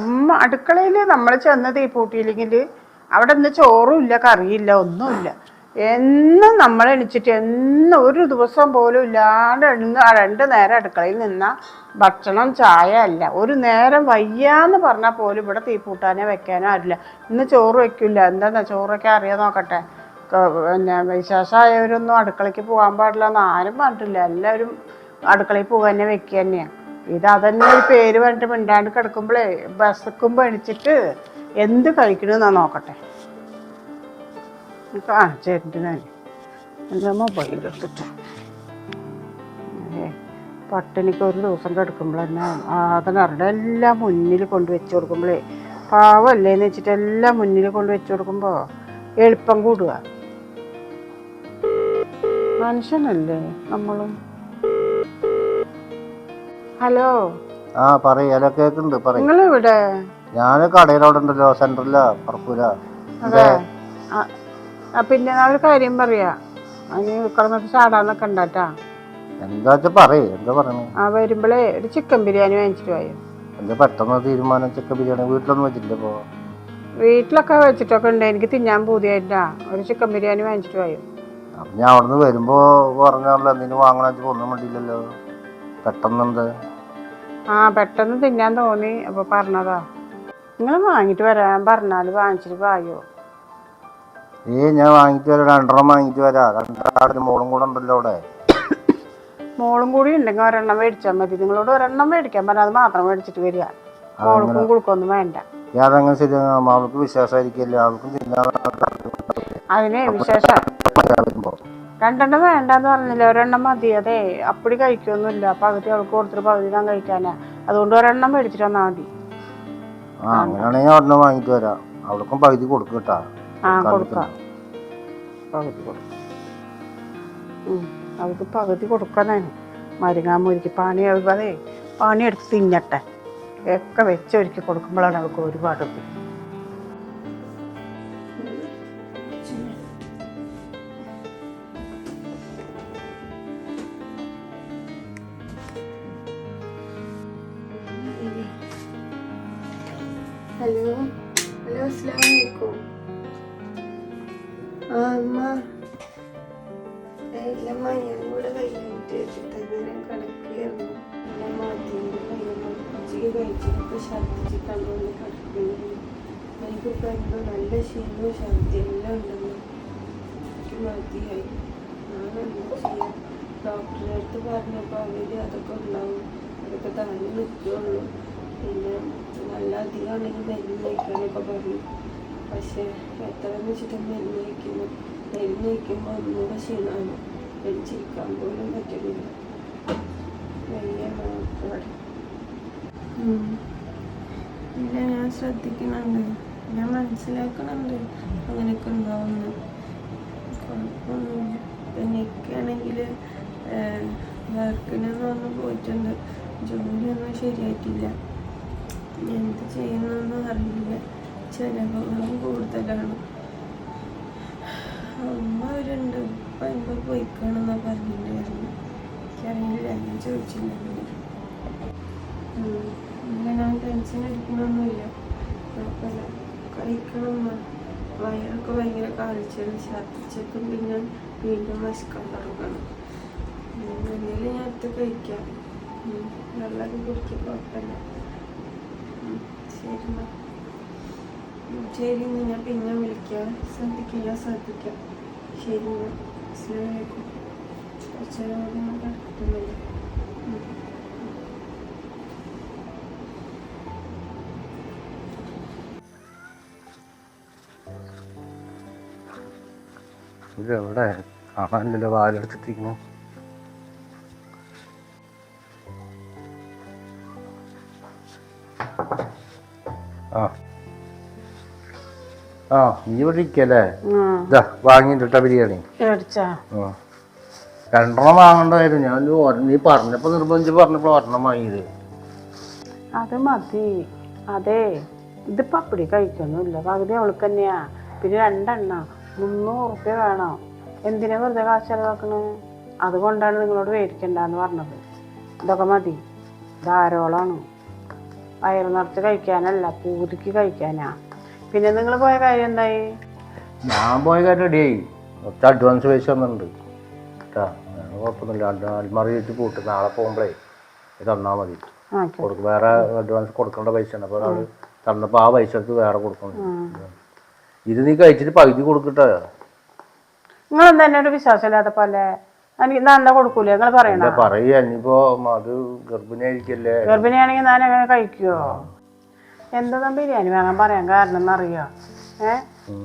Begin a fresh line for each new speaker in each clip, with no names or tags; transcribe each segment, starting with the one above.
ഉമ്മ അടുക്കളയിൽ നമ്മൾ ചെന്ന് തീപ്പൂട്ടിയില്ലെങ്കിൽ അവിടെ ഒന്ന് ചോറും ഇല്ല കറിയില്ല ഒന്നുമില്ല. എന്നും നമ്മൾ എണിച്ചിട്ട് എന്നും ഒരു ദിവസം പോലും ഇല്ലാണ്ട് എണ്ണ രണ്ട് നേരം അടുക്കളയിൽ നിന്ന ഭക്ഷണം ചായ അല്ല. ഒരു നേരം വയ്യാന്ന് പറഞ്ഞാൽ പോലും ഇവിടെ തീപ്പൂട്ടാനോ വെക്കാനോ ആരില്ല ഇന്ന് ചോറ് വെക്കില്ല എന്താ ചോറൊക്കെ അറിയാൻ നോക്കട്ടെ. പിന്നെ വിശേഷമായവരൊന്നും അടുക്കളയ്ക്ക് പോകാൻ പാടില്ല എന്ന് ആരും പറഞ്ഞിട്ടില്ല. എല്ലാവരും അടുക്കളയിൽ പോകാൻ തന്നെ വെക്കുക തന്നെയാണ് ഇത് അതന്നെ ഒരു പേര് പറഞ്ഞിട്ട് മിണ്ടാണ്ട് കിടക്കുമ്പോഴേ ബസക്കും എണിച്ചിട്ട് എന്ത് കഴിക്കണമെന്നാ നോക്കട്ടെ. ആ ചേട്ടന്റെ മൊബൈൽ എടുത്തിട്ട്. പട്ടിണിക്ക് ഒരു ദിവസം കിടക്കുമ്പോൾ തന്നെ എല്ലാം മുന്നിൽ കൊണ്ട് വെച്ച് കൊടുക്കുമ്പോഴേ പാവല്ലേന്ന് വെച്ചിട്ട് എല്ലാം മുന്നിൽ കൊണ്ട് വെച്ച് കൊടുക്കുമ്പോൾ എളുപ്പം കൂടുക. മനുഷ്യനല്ലേ നമ്മളും? ഹലോ.
ആ പറ ഹലോ കേക്കുന്നുണ്ട് നിങ്ങൾ
ഇവിടെ
ഞാൻ കടയിലവിടെ ഉണ്ടല്ലോ സെന്ററിലാ പറക്കൂല
പിന്നെ ഒരു കാര്യം പറയാ. അതിന് കിടന്നിട്ട് ചാടാനൊക്കെ നിൽക്കണ്ടാട്ടാ
എന്താ പറയേ പറയ് എന്താ പറയണേ?
ആ വരുമ്പോഴേ ഒരു ചിക്കൻ ബിരിയാണി വാങ്ങിച്ചിട്ട് പോയോ?
എന്താ പെട്ടെന്ന് തീരുമാനം ചിക്കൻ ബിരിയാണി? വീട്ടിലൊന്നും വെച്ചില്ല പോ
വീട്ടിലൊക്കെ വെച്ചിട്ടൊക്കെ ഉണ്ട് എനിക്ക് തിന്നാൻ പൂതിയായിട്ടാ ഒരു ചിക്കൻ ബിരിയാണി വാങ്ങിച്ചിട്ട് പോയോ?
അപ്പൊ ഞാൻ അവിടുന്ന് വരുമ്പോ പറഞ്ഞല്ലോ എന്തിനു വാങ്ങണ പോകുന്ന ഒന്നും വേണ്ടിയില്ലല്ലോ പെട്ടെന്ന് എന്ത്?
ആ പെട്ടെന്ന് തിന്നാൻ തോന്നി. അപ്പൊ പറഞ്ഞതാ നിങ്ങൾ വാങ്ങിട്ട് വരാൻ പറഞ്ഞാൽ വാങ്ങിച്ചിട്ട് പോയോ
ഏ ഞാൻ വാങ്ങിട്ട് വരാം. രണ്ടെണ്ണം വാങ്ങിട്ട് വരാം. രണ്ടാളും മോളും കൂടെ ഉണ്ടല്ലോ അവിടെ.
മോളും കൂടി ഉണ്ടെങ്കിൽ ഒരെണ്ണം മേടിച്ചാൽ മതി. നിങ്ങളോട് ഒരെണ്ണം മേടിക്കാൻ പറഞ്ഞാൽ അത് മാത്രം മേടിച്ചിട്ട് വരിക. മോൾക്കും കുളുക്കൊന്നും വേണ്ട.
യാതങ്ങനെ ശരിയാകും അവൾക്ക് വിശ്വാസമായിരിക്കില്ല? അവൾക്കും തിന്നാൻ
അതിനെ വിശേഷം രണ്ടെണ്ണം വേണ്ടെന്ന് പറഞ്ഞില്ല? ഒരെണ്ണം മതി. അതെ അപ്പടി കഴിക്കൊന്നുമില്ല. പകുതി അവൾക്ക് കൊടുത്തിട്ട് പകുതി ഞാൻ കഴിക്കാനാ. അതുകൊണ്ട് ഒരെണ്ണം മേടിച്ചിട്ട് വന്നാൽ മതി.
ആ അങ്ങനെയാണെങ്കിൽ ഒരെണ്ണം വാങ്ങിട്ട് വരാം. അവൾക്കും പകുതി കൊടുക്കും കേട്ടാ.
ആ കൊടുക്കാം. പകുതി കൊടുക്കാം. ഉം, അവൾക്ക് പകുതി കൊടുക്കാനാണ്. മരുങ്ങാമൂരിക്ക് പാണി അതെ പണിയെടുത്ത് തിന്നട്ടെ. ഒക്കെ വെച്ചൊരുക്കി കൊടുക്കുമ്പോഴാണ് അവൾക്ക് ഒരുപാട്
ഹലോ ഹലോ അസ്സാം വലൈക്കും ആ അമ്മ ഇല്ലമ്മ ഞാൻ കൂടെ കഴിഞ്ഞിട്ട് തകരം കിടക്കുകയായിരുന്നു ഇല്ല മതിയുടെ കയ്യമ്മ ഉച്ചയ്ക്ക് കഴിച്ചിട്ട് ഛർദ്ദിച്ചിട്ടാണ് കൊണ്ട് കിടക്കുന്നത് എനിക്കിപ്പോൾ എന്തോ നല്ല ക്ഷീണവും ഛർദ്ദി എല്ലാം ഉണ്ടെന്ന് എനിക്ക് മതിയായി. ഞാനെന്താ ചെയ്യാം? ഡോക്ടറെ അടുത്ത് പറഞ്ഞപ്പോൾ അവർ അതൊക്കെ ഉണ്ടാവും. അതൊക്കെ താങ്ങി നിൽക്കുകയുള്ളൂ പിന്നെ നല്ല അധികമാണെങ്കിൽ മരുന്ന് കഴിക്കാനൊക്കെ പറഞ്ഞു. പക്ഷേ എത്ര വെച്ചിട്ട് മരുന്ന് കഴിക്കുന്നു മരുന്ന് കഴിക്കുമ്പോൾ ഒന്നുകൂടെ ക്ഷീണമാണ്. പിടിച്ചിരിക്കാൻ പോലും പറ്റുന്നില്ല. വലിയ നോക്കോടെ ഇല്ല ഞാൻ ശ്രദ്ധിക്കുന്നുണ്ട്. ഞാൻ മനസ്സിലാക്കുന്നുണ്ട് അങ്ങനെയൊക്കെ ഉണ്ടാവുന്നു കുഴപ്പമൊന്നുമില്ല. എനിക്കാണെങ്കിൽ വർക്കിനൊന്നും പോയിട്ടുണ്ട്. ജോലിയൊന്നും ശരിയായിട്ടില്ല. എന്ത് ചെയ്യുന്നൊന്നും അറിയില്ല. ചിലവുകളും കൂടുതലാണ്. അമ്മ അവരുണ്ട്. ഉപ്പ എന്തോ പോയിക്കാണെന്നാ പറഞ്ഞിട്ടുണ്ടായിരുന്നു. എനിക്കറിയില്ല. ഞാൻ ചോദിച്ചില്ല. ഞാൻ ടെൻഷൻ അടിക്കണമൊന്നുമില്ല കുഴപ്പമില്ല. കഴിക്കണം. വയറൊക്കെ ഭയങ്കര കാഴ്ചയാണ്. ഛർദ്ദിച്ചപ്പം പിന്നെ വീണ്ടും വിശക്കാൻ തുടങ്ങണം. എന്തെങ്കിലും ഞാൻ എടുത്ത് കഴിക്കാം. വെള്ളമൊക്കെ വെള്ളം കുടിക്കാൻ കുഴപ്പമില്ല. ശരി ഞാൻ പിന്നെ വിളിക്കാം. ശ്രദ്ധിക്കുക ശ്രദ്ധിക്കാം. ശരി എന്നാ. അസ്സലാമു അലൈക്കും കുറച്ച് നേരം കൂടി ഞാൻ കിടക്കുന്നില്ല ഉം.
ഇത് എവിടെ കാണാനില്ലല്ലോ വാലെടുത്തിരിക്കുന്നു ആ നീ ഇവിടെ ഇരിക്കല്ലേ? ഇതാ വാങ്ങിട്ടോ ബിരിയാണി. രണ്ടെണ്ണം വാങ്ങണ്ടായിരുന്നു. ഞാൻ നീ പറഞ്ഞപ്പോ നിർബന്ധിച്ച് പറഞ്ഞപ്പോ ഒരെണ്ണം വാങ്ങിയത്.
അത് മതി. അതെ ഇതിപ്പോ അപ്പടി കഴിക്കൊന്നുമില്ല. പകുതി അവൾക്ക് തന്നെയാ. പിന്നെ രണ്ടെണ്ണ. മുന്നൂറ് റുപ്യ വേണോ. എന്തിനാ വെറുതെ കാശ് ചെലവാക്കണേ? അതുകൊണ്ടാണ് നിങ്ങളോട് മേടിക്കണ്ടെന്ന് പറഞ്ഞത്. ഇതൊക്കെ മതി. ധാരോളാണ് വയറ് നിറച്ച് കഴിക്കാനല്ല പൂതിക്ക് കഴിക്കാനാ. പിന്നെ നിങ്ങൾ പോയ കാര്യം എന്തായി?
ഞാൻ പോയ കാര്യം റെഡിയായി. കുറച്ച് അഡ്വാൻസ് പൈസ തന്നിട്ടുണ്ട്. കേട്ടാ കുഴപ്പമൊന്നുമില്ല. അൽമാറി വെച്ച് പൂട്ട് നാളെ പോകുമ്പോഴേ ഇത് തന്നാൽ മതി. കൊടുക്കും വേറെ അഡ്വാൻസ് കൊടുക്കേണ്ട പൈസ ഉണ്ട് അപ്പോൾ തന്നപ്പോൾ ആ പൈസ എടുത്ത് വേറെ കൊടുക്കണം. ഇത് നീ കഴിച്ചിട്ട് പകുതി കൊടുക്കട്ടെ.
നിങ്ങൾ എന്താ എന്നോട് വിശ്വാസമില്ലാത്ത പോലെ? എന്താ കൊടുക്കൂലേ? നിങ്ങൾ പറയണ
എന്താ പറയുക ഇനിയിപ്പോ അത് ഗർഭിണിയായിരിക്കല്ലേ?
ഗർഭിണിയാണെങ്കിൽ ഞാൻ അങ്ങനെ കഴിക്കുവോ? എന്താ ബിരിയാണി വേണം പറയാൻ കാരണം എന്നറിയോ? ഏ?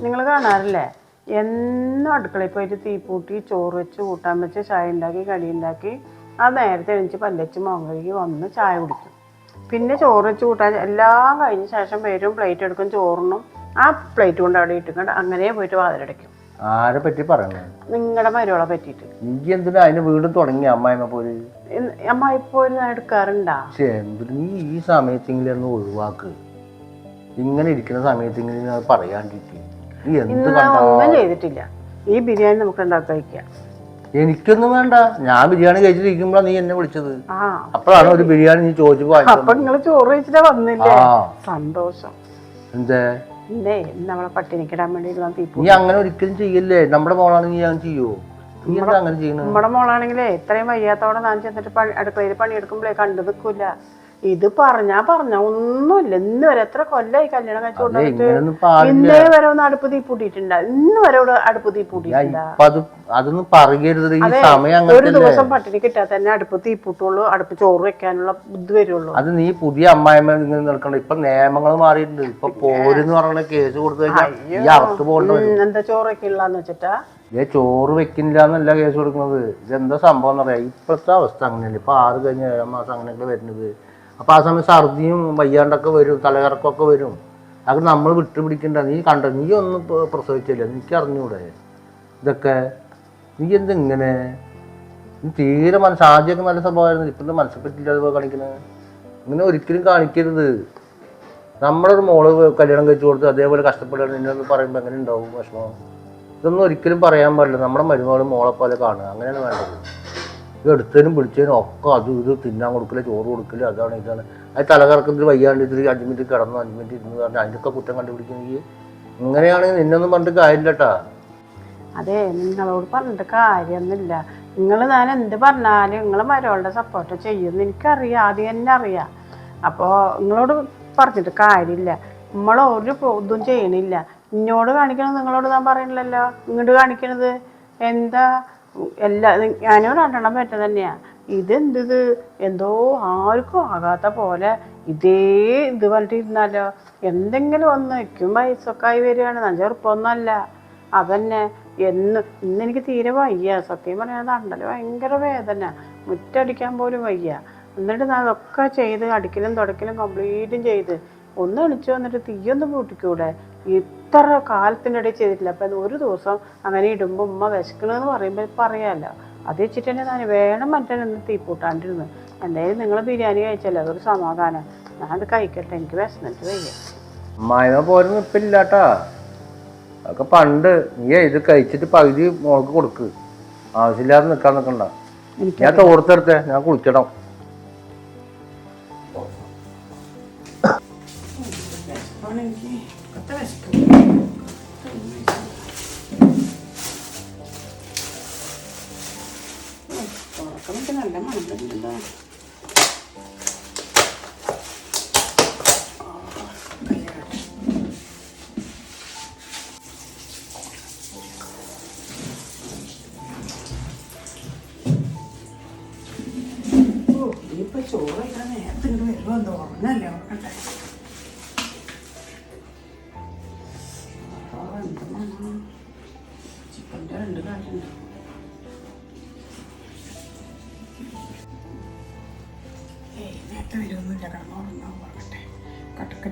നിങ്ങൾ കാണാറില്ലേ? എന്നും അടുക്കളയിൽ പോയിട്ട് തീപ്പൂട്ടി ചോറ് വെച്ച് കൂട്ടാൻ വെച്ച് ചായ ഉണ്ടാക്കി കടി ഉണ്ടാക്കി ആ നേരത്തെ എണീച്ച് പല്ലച്ച് മുഖം കഴുകി വന്ന് ചായ കുടിക്കും. പിന്നെ ചോറ് വെച്ച് കൂട്ടാൻ എല്ലാം കഴിഞ്ഞ ശേഷം വരും പ്ലേറ്റ് എടുക്കും ചോറിനും ആ പ്ലേറ്റ് കൊണ്ട് അവിടെ ഇട്ടുകൊണ്ട് അങ്ങനെ പോയിട്ട് വാതിലടയ്ക്കും.
ആരെ പറ്റി പറയണേ
നിങ്ങളുടെ മരുവളെ പറ്റിയിട്ട്.
നീ എന്തിനാ അതിന് വീണ്ടും തുടങ്ങി അമ്മായിമ്മ
പോലെ അമ്മായി പോലും എടുക്കാറുണ്ടാ
നീ ഈ സമയത്തെങ്കിലും ഒന്ന് ഒഴിവാക്ക്. ഇങ്ങനെ ഇരിക്കുന്ന സമയത്ത് ഇങ്ങനെ അത് പറയാണ്ടിരിക്കും. നീ എന്ത് കണ്ടാ
ചെയ്തിട്ടില്ല. ഈ ബിരിയാണി നമുക്ക് ഉണ്ടാക്കി കഴിക്കാം?
എനിക്കൊന്നും വേണ്ട. ഞാൻ ബിരിയാണി കഴിച്ചിരിക്കുമ്പോഴാണ് നീ എന്നെ വിളിച്ചത്.
ആ.
അപ്പോഴാണ് ഒരു ബിരിയാണി നീ
ചോദിച്ചു നിങ്ങൾ ചോറ് കഴിച്ചിട്ട് വന്നില്ലേ?
ആ.
സന്തോഷം.
എന്തേ?
ഇല്ലേ ഇന്ന് നമ്മളെ പട്ടിണിക്കിടാൻ വേണ്ടിയിട്ടുള്ള തീപ്പൂ
നീ അങ്ങനെ ഒരിക്കലും ചെയ്യല്ലേ? നമ്മുടെ മോളാണെങ്കിൽ ഞാൻ ചെയ്യോ? നീ എന്താ അങ്ങനെ ചെയ്യണ?
നമ്മുടെ മോളാണെങ്കിലേ ഇത്രയും വയ്യാത്തോടെ ഞാൻ ചെന്നിട്ട് പണി അടുക്കളയിൽ പണിയെടുക്കുമ്പോഴേ കണ്ടു നിൽക്കൂല ഇത് പറഞ്ഞാ പറഞ്ഞ ഒന്നുമില്ല. ഇന്ന് വരെ എത്ര കൊല്ലായി കല്യാണം കഴിച്ചു കൊണ്ടുവന്നിട്ട്. ഇന്നേ വരെ ഒന്ന് അടുപ്പ് തീ പൂട്ടിയിട്ടുണ്ട് ഇന്ന് വരെ ഇവിടെ അടുപ്പ് തീ
അതെ
ഒരു ദിവസം പട്ടിണി കിട്ടാ തന്നെ അടുപ്പ് തീ പൂട്ടുള്ളൂ അടുപ്പ് ചോറ് വെക്കാനുള്ള ബുദ്ധി വരുള്ളൂ.
അത് നീ പുതിയ അമ്മായിമ്മ ഇങ്ങനെ നിൽക്കണ്ട. ഇപ്പൊ നിയമങ്ങൾ മാറിയിട്ടുണ്ട്. ഇപ്പൊ പോരെന്ന് പറഞ്ഞ കേസ് കൊടുത്തു കഴിഞ്ഞാൽ
എന്താ ചോറ് ഉള്ളതെന്ന് വെച്ചിട്ടാ?
ഇതേ ചോറ് വെക്കുന്നില്ല എന്നല്ല കേസ് കൊടുക്കുന്നത്. ഇതെന്താ സംഭവം എന്നറിയാം. ഇപ്പോഴത്തെ അവസ്ഥ അങ്ങനെയല്ല. ഇപ്പൊ ആറ് കഴിഞ്ഞ ഏഴാം മാസം അങ്ങനെയൊക്കെ വരുന്നത്. അപ്പൊ ആ സമയം ഛർദിയും വയ്യാണ്ടൊക്കെ വരും തലകറക്കമൊക്കെ വരും. അത് നമ്മൾ വിട്ടുപിടിക്കണ്ട. നീ കണ്ട നീ ഒന്നും പ്രസവിച്ചില്ല. എനിക്ക് അറിഞ്ഞൂടെ? ഇതൊക്കെ. നീ എന്ത് ഇങ്ങനെ നീ തീരെ മനസ്സ് ആദ്യമൊക്കെ നല്ല സ്വഭാവമായിരുന്നു. ഇപ്പം മനസ്സിൽ പറ്റില്ല അതുപോലെ കാണിക്കുന്നത് ഇങ്ങനെ ഒരിക്കലും കാണിക്കരുത്. നമ്മുടെ ഒരു മോൾ കല്യാണം കഴിച്ചു കൊടുത്ത് അതേപോലെ കഷ്ടപ്പെടുകയാണ്. നിന്നെ പറയുമ്പോൾ എങ്ങനെ ഉണ്ടാവും വിഷമം? ഇതൊന്നും ഒരിക്കലും പറയാൻ പാടില്ല. നമ്മുടെ മരുമകൾ മോളെ പോലെ കാണുക. അങ്ങനെയാണ് വേണ്ടത്. ഇത് എടുത്തതിനും പിടിച്ചതിനും ഒക്കെ അതും ഇത് തിന്നാൻ കൊടുക്കില്ല ചോറ് കൊടുക്കില്ല അതാണ് ഇതാണ്. അത് തലകറക്കത്തിൽ വയ്യാണ്ട് ഇതിൽ അഞ്ച് മിനിറ്റ് കിടന്നു അഞ്ച് മിനിറ്റ് ഇരുന്ന് പറഞ്ഞാൽ അതിന്റെയൊക്കെ കുറ്റം കണ്ടുപിടിക്കണമെങ്കിൽ ഇങ്ങനെയാണെങ്കിൽ നിന്നൊന്നും പറഞ്ഞിട്ട് കാര്യമില്ല കേട്ടാ
അതെ നിങ്ങളോട് പറഞ്ഞിട്ട് കാര്യമൊന്നുമില്ല. നിങ്ങൾ ഞാൻ എന്ത് പറഞ്ഞാലും നിങ്ങൾ മരോളുടെ സപ്പോർട്ട് ചെയ്യുമെന്ന് എനിക്കറിയാം ആദ്യം തന്നെ അറിയാം. അപ്പോൾ നിങ്ങളോട് പറഞ്ഞിട്ട് കാര്യമില്ല. നമ്മൾ ഒരു ഇതും ചെയ്യണില്ല. ഇന്നോട് കാണിക്കണത് നിങ്ങളോട് ഞാൻ പറയണില്ലല്ലോ? ഇങ്ങോട്ട് കാണിക്കണത്? എന്താ? എല്ലാ ഞാനും രണ്ടെണ്ണം പറ്റ തന്നെയാ. ഇതെന്തിത്? എന്തോ ആർക്കും ആകാത്ത പോലെ ഇതേ ഇത് പറഞ്ഞിട്ടിരുന്നാലോ? എന്തെങ്കിലും ഒന്ന് വയ്ക്കും വയസ്സൊക്കെ ആയി വരികയാണ്. നല്ല ചെറുപ്പമൊന്നുമല്ല. അതന്നെ. എന്ന് ഇന്ന് എനിക്ക് തീരെ വയ്യ. സത്യം പറയാൻ തണ്ടൽ ഭയങ്കര വേദന. മുറ്റടിക്കാൻ പോലും വയ്യ. എന്നിട്ട് ഞാൻ അതൊക്കെ ചെയ്ത് അടിക്കലും തുടക്കലും കംപ്ലീറ്റും ചെയ്ത് ഒന്ന് എണിച്ചു വന്നിട്ട് തീയൊന്ന് പൂട്ടിക്കൂടെ? ഇത്ര കാലത്തിനിടയിൽ ചെയ്തിട്ടില്ല. അപ്പം ഒരു ദിവസം അങ്ങനെ ഇടുമ്പോൾ ഉമ്മ വിശക്കണമെന്ന് പറയുമ്പോൾ പറയാമല്ലോ അത് വെച്ചിട്ട് തന്നെ ഞാൻ വേണം മറ്റേ തീ പൂട്ടാണ്ടിരുന്ന് എന്തായാലും നിങ്ങൾ ബിരിയാണി കഴിച്ചല്ലോ? അതൊരു സമാധാനം. അത് കഴിക്കട്ടെ. എനിക്ക് വിശന്നിട്ട് വയ്യ.
നിപ്പില്ല കേട്ടാ അതൊക്കെ പണ്ട് നീ ഇത് കഴിച്ചിട്ട് പകുതി മോൾക്ക് കൊടുക്ക്. ആവശ്യമില്ലാതെ നിൽക്കാൻ നിൽക്കണ്ട ഞാൻ തോർത്തെടുത്തേ. ഞാൻ കുളിക്കണം
新しく。Come on, come on, come on, come on.